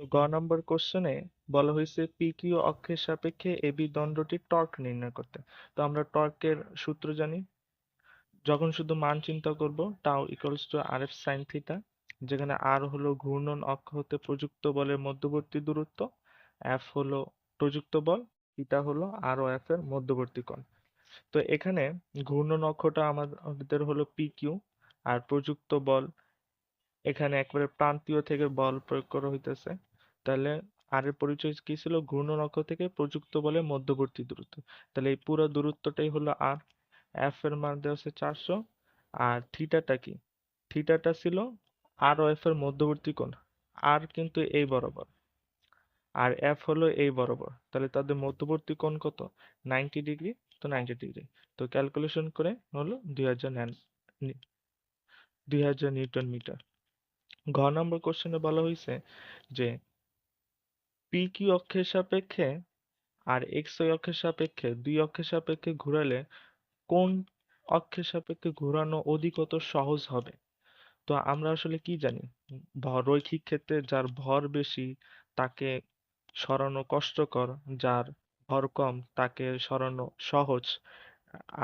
তো গ নম্বর কোশ্চেনে বলা হয়েছে পি কিউ অক্ষের সাপেক্ষে এবি দণ্ডটি টর্ক নির্ণয় করতে। তো আমরা টর্কের সূত্র জানি। যখন শুধু মান চিন্তা করব tau equals to R F sine theta যেখানে আর হলো ঘূর্ণন অক্ষ হতে প্রযুক্ত বলের মধ্যবর্তী দূরত্ব এফ হলো প্রযুক্ত বল থিটা হলো আর ও এফ এর মধ্যবর্তী কোণ। তো এখানে ঘূর্ণন অক্ষটা আমাদের হলো পি কিউ আর প্রযুক্ত বল এখানে একবারে প্রান্তীয় থেকে বল প্রয়োগ করা হইতেছে। তাহলে আর এর পরিচয় কি ছিল? ঘূর্ণন থেকে প্রযুক্ত বলের মধ্যবর্তী দূরত্ব। তাহলে এই পুরো দূরত্বটাই হলো আর এফ এর মান দেওয়া আছে চারশো। আর থিটাটা কি? থিটাটা ছিল আর ও এফ এর মধ্যবর্তী কোণ। আর কিন্তু এই বরাবর। আর এফ হলো এই বরাবর। তাহলে তাদের মধ্যবর্তী কোণ কত? Ninety degree. তো নাইনটি ডিগ্রি। তো ক্যালকুলেশন করে হলো দুই হাজার দুই হাজার নিউটন মিটার। ঘ নম্বর কোশ্চেনে বলা হয়েছে যে পি কিউ অক্ষের সাপেক্ষে আর এক্স ওয়াই অক্ষের সাপেক্ষে দুই অক্ষের সাপেক্ষে ঘোরালে কোন অক্ষের সাপেক্ষে ঘোরানো অধিকতর সহজ হবে? তো আমরা আসলে কি জানি? ভর রৈখিক ক্ষেত্রে যার ভর বেশি তাকে সরানো কষ্টকর, যার ভর কম তাকে সরানো সহজ।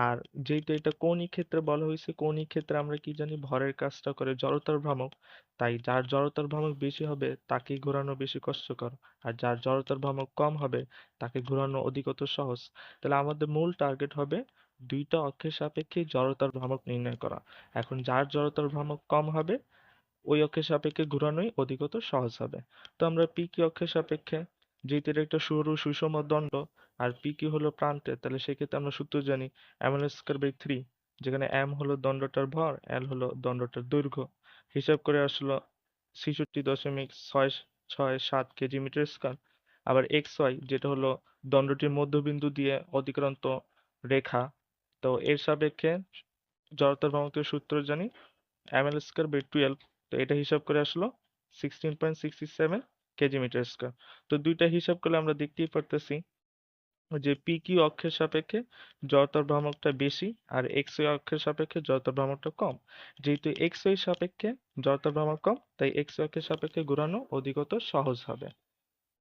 আর যেহেতু এটা কৌণিক ক্ষেত্রে বলা হয়েছে, কৌণিক ক্ষেত্রে আমরা কি জানি ভরের কাজটা করে জড়তার ভ্রামক। তাই যার জড়তার ভ্রামক বেশি হবে তাকেই ঘোরানো বেশি কষ্টকর। আর যার জড়তার ভ্রামক কম হবে, তাকে ঘোরানো অধিকতর সহজ। তাহলে আমাদের মূল টার্গেট হবে দুইটা অক্ষের সাপেক্ষে জড়তার ভ্রামক নির্ণয় করা। এখন যার জড়তার ভ্রামক কম হবে, ওই অক্ষের সাপেক্ষে ঘোরানোই অধিকতর সহজ হবে। তো আমরা পি কি অক্ষের সাপেক্ষে যেহেতু একটা সরু সুষম দণ্ড আর পি কি হলো প্রান্তে। তাহলে সেক্ষেত্রে আমরা সূত্র জানি M L square by three যেখানে এম হলো দণ্ডটার ভর এল হলো দণ্ডটার দৈর্ঘ্য। হিসাব করে আসলো ছেষট্টি দশমিক ছয় ছয় সাত কেজি মিটার স্কোয়ার। আবার এক্স ওয়াই যেটা হলো দণ্ডটির মধ্যবিন্দু দিয়ে অতিক্রান্ত রেখা। তো এর সাপেক্ষে জড়তার ভ্রামকের সূত্র জানি M L square by twelve তো এটা হিসাব করে আসলো sixteen point sixty seven KG metre square. তো দুইটা হিসাব করলে আমরা দেখতেই পারতেছি যে পি কিউ অক্ষের সাপেক্ষে জড়তার ভ্রামকটা বেশি আর এক্স ওয়াই অক্ষের সাপেক্ষে জড়তার ভ্রামকটা কম। যেহেতু এক্স ওয়াই সাপেক্ষে জড়তার ভ্রামক কম, তাই এক্স অক্ষের সাপেক্ষে ঘোরানো অধিকতর সহজ হবে।